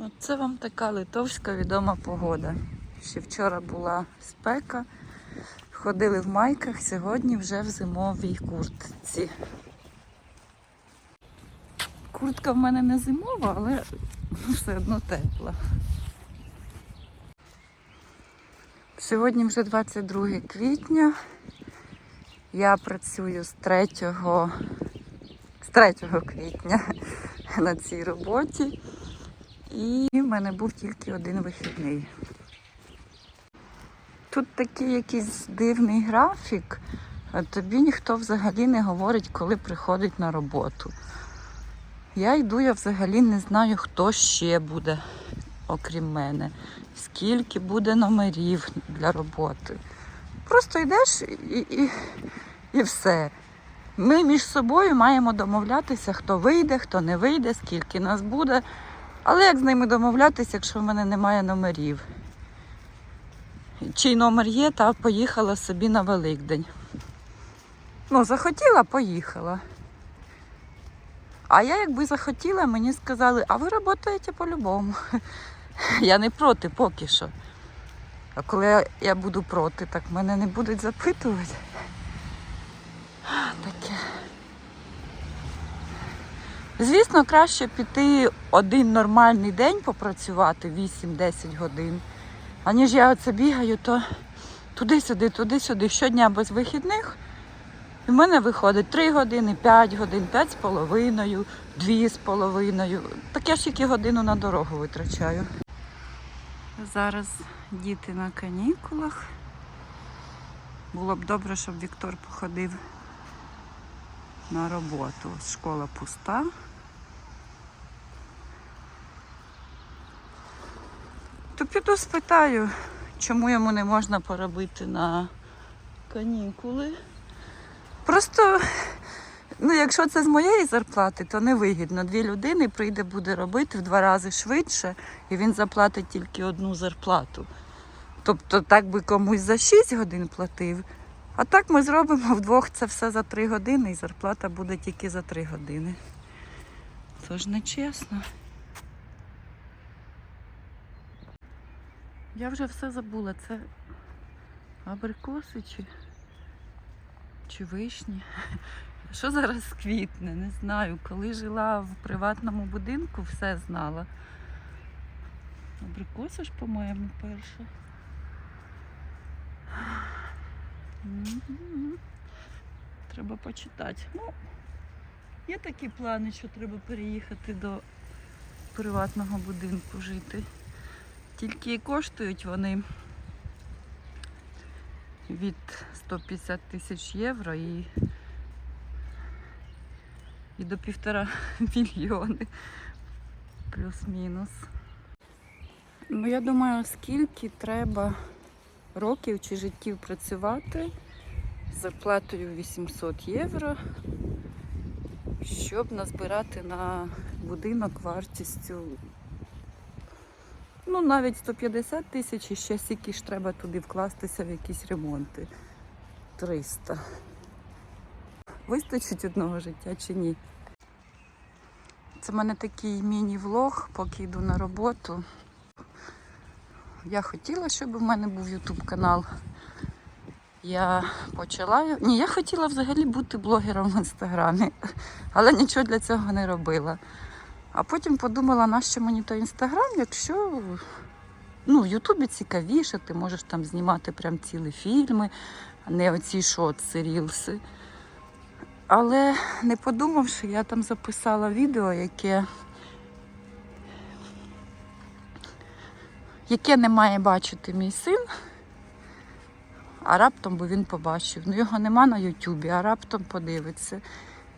Оце вам така литовська відома погода. Ще вчора була спека, ходили в майках, сьогодні вже в зимовій куртці. Куртка в мене не зимова, але все одно тепла. Сьогодні вже 22 квітня. Я працюю з 3, з 3 квітня на цій роботі. І в мене був тільки один вихідний. Тут такий якийсь дивний графік, тобі ніхто взагалі не говорить, коли приходить на роботу. Я йду, я взагалі не знаю, хто ще буде, окрім мене, скільки буде номерів для роботи. Просто йдеш і, і, і все. Ми між собою маємо домовлятися, хто вийде, хто не вийде, скільки нас буде. Але як з ними домовлятися, якщо в мене немає номерів? Чий номер є, та поїхала собі на Великдень. Ну, захотіла, поїхала. А я якби захотіла, мені сказали, а ви працюєте по-любому. Я не проти поки що. А коли я- буду проти, так мене не будуть запитувати. Таке. Звісно, краще піти один нормальний день попрацювати 8-10 годин, аніж я оце бігаю, то туди-сюди, туди-сюди, щодня без вихідних. І в мене виходить 3 години, 5 годин, 5 з половиною, 2 з половиною. Так я ж тільки годину на дорогу витрачаю. Зараз діти на канікулах. Було б добре, щоб Віктор походив на роботу. Школа пуста. То піду спитаю, чому йому не можна поробити на канікули. Просто, ну, якщо це з моєї зарплати, то невигідно. Дві людини прийде, буде робити в два рази швидше, і він заплатить тільки одну зарплату. Тобто так би комусь за 6 годин платив, а так ми зробимо вдвох це все за 3 години, і зарплата буде тільки за 3 години. Це ж не чесно. Я вже все забула. Це абрикоси чи, чи вишні. Що зараз квітне, не знаю. Коли жила в приватному будинку, все знала. Абрикоси ж, по-моєму, перше. Треба почитати. Ну, є такі плани, що треба переїхати до приватного будинку жити. Тільки коштують вони від 150 тисяч євро і, і до півтора мільйони плюс-мінус. Ну, я думаю, скільки треба років чи життів працювати з зарплатою 800 євро, щоб назбирати на будинок вартістю ну, навіть 150 тисяч і ще скільки ж треба туди вкластися в якісь ремонти. 300. Вистачить одного життя чи ні? Це в мене такий міні-влог, поки йду на роботу. Я хотіла, щоб у мене був YouTube канал. Я почала. Ні, я хотіла взагалі бути блогером в інстаграмі, але нічого для цього не робила. А потім подумала, нащо мені той інстаграм, якщо ну, в Ютубі цікавіше, ти можеш там знімати прям цілі фільми, а не оці шотси, рілси. Але не подумавши, я там записала відео, яке, яке не має бачити мій син. А раптом би він побачив. Ну його нема на Ютубі, а раптом подивиться.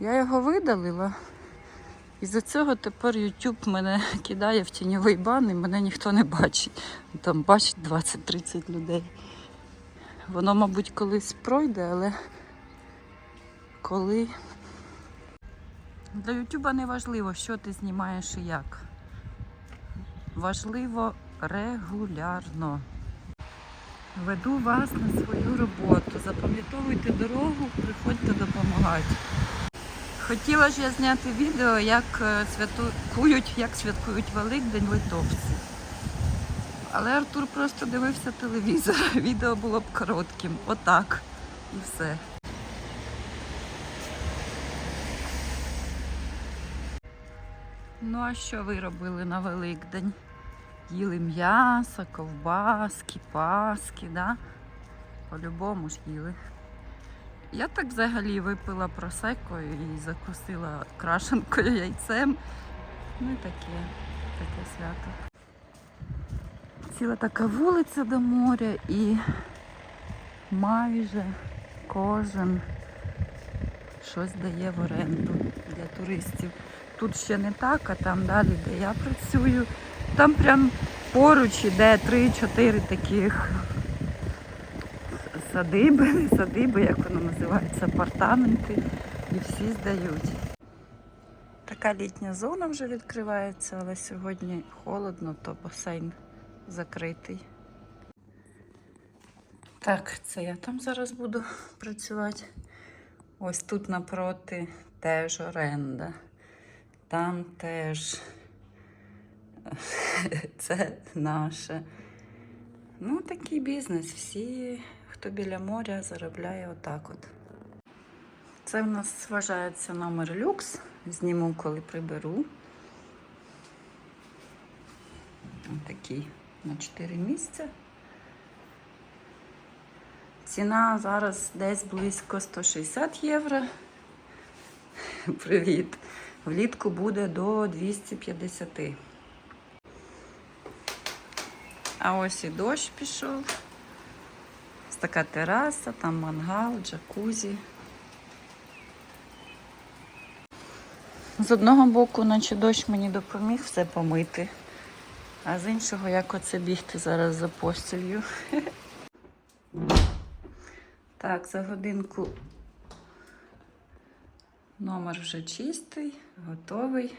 Я його видалила. І за цього тепер YouTube мене кидає в тіньовий бан і мене ніхто не бачить. Там бачить 20-30 людей. Воно, мабуть, колись пройде, але коли. Для YouTube не важливо, що ти знімаєш і як. Важливо регулярно. Веду вас на свою роботу. Запам'ятовуйте дорогу, приходьте допомагати. Хотіла ж я зняти відео, як е, святкують, як святкують Великдень литовці. Але Артур просто дивився телевізор. Відео було б коротким. Отак. І все. Ну а що ви робили на Великдень? Їли м'ясо, ковбаски, паски, да? По-любому ж їли. Я так взагалі випила просеко і закусила крашенкою яйцем. Ну і таке, таке свято. Ціла така вулиця до моря і майже кожен щось дає в оренду для туристів. Тут ще не так, а там далі, де я працюю, там прям поруч іде 3-4 таких садиби, не садиби, як воно називається, апартаменти, і всі здають. Така літня зона вже відкривається, але сьогодні холодно, то басейн закритий. Так, це я там зараз буду працювати. Ось тут напроти теж оренда. Там теж це наше. Ну, такий бізнес. Всі, хто біля моря, заробляє отак от. Це в нас вважається номер люкс. Зніму, коли приберу. Ось такий на 4 місця. Ціна зараз десь близько 160 євро. Привіт. Влітку буде до 250. А ось і дощ пішов. Ось така тераса, там мангал, джакузі. З одного боку, наче дощ мені допоміг все помити, а з іншого, як оце бігти зараз за постілью. Так, за годинку номер вже чистий, готовий.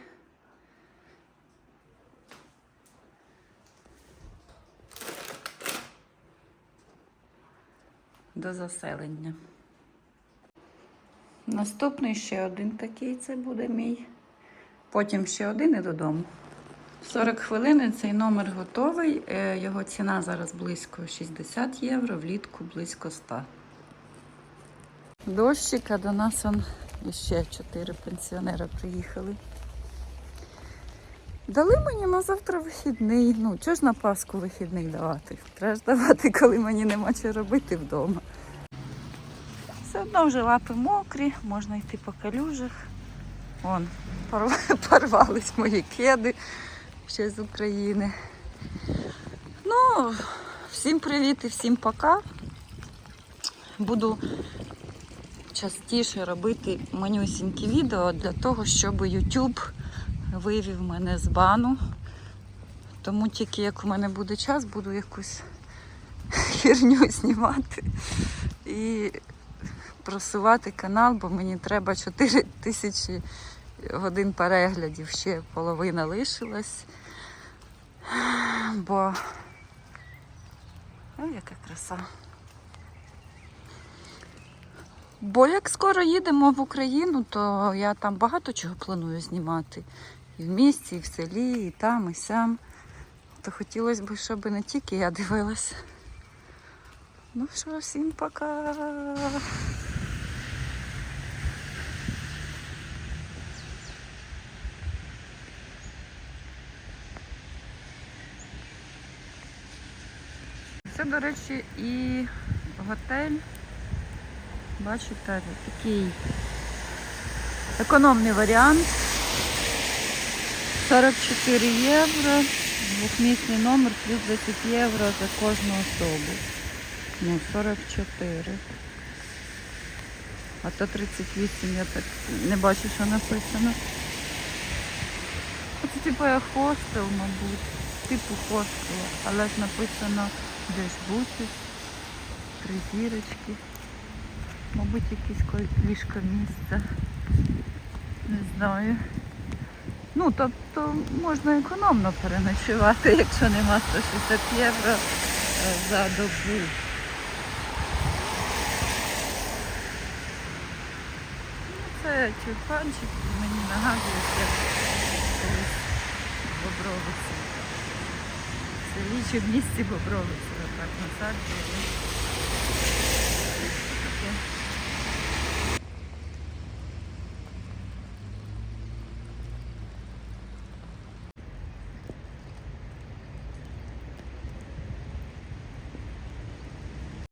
До заселення. Наступний ще один такий це буде мій. Потім ще один і додому. 40 хвилин цей номер готовий. Е, Його ціна зараз близько 60 євро, влітку близько 100. Дощик, а до нас он ще 4 пенсіонера приїхали. Дали мені на завтра вихідний. Ну, чого ж на Пасху вихідний давати? Треба ж давати, коли мені нема що робити вдома. Все одно вже лапи мокрі, можна йти по калюжах. Вон, порвались мої кеди ще з України. Ну, всім привіт і всім пока. Буду частіше робити манюсінькі відео для того, щоб YouTube вивів мене з бану. Тому тільки як у мене буде час, буду якусь херню знімати і просувати канал, бо мені треба 4 тисячі годин переглядів, ще половина лишилась. Бо ой, яка краса. Бо як скоро їдемо в Україну, то я там багато чого планую знімати. І в місті, і в селі, і там, і сям. То хотілося б, щоб не тільки я дивилась. Ну що, всім пока. Це, до речі, і готель. Бачите, такий економний варіант. 44 євро, двохмісний номер плюс 10 євро за кожну особу. Ну, 44. А то 38 я так не бачу, що написано. Це типу як хостел, мабуть. Типу хостела. Але ж написано десь бути. Три зірочки. Мабуть, якесь ліжко місце. Не знаю. Ну, тобто можна економно переночувати, якщо нема 160 євро е, за добу. Ну, Це тюльпанчик мені нагадує, як колись Бобровиці. В селі в місті Бобровиці arkadaşlar. Böyle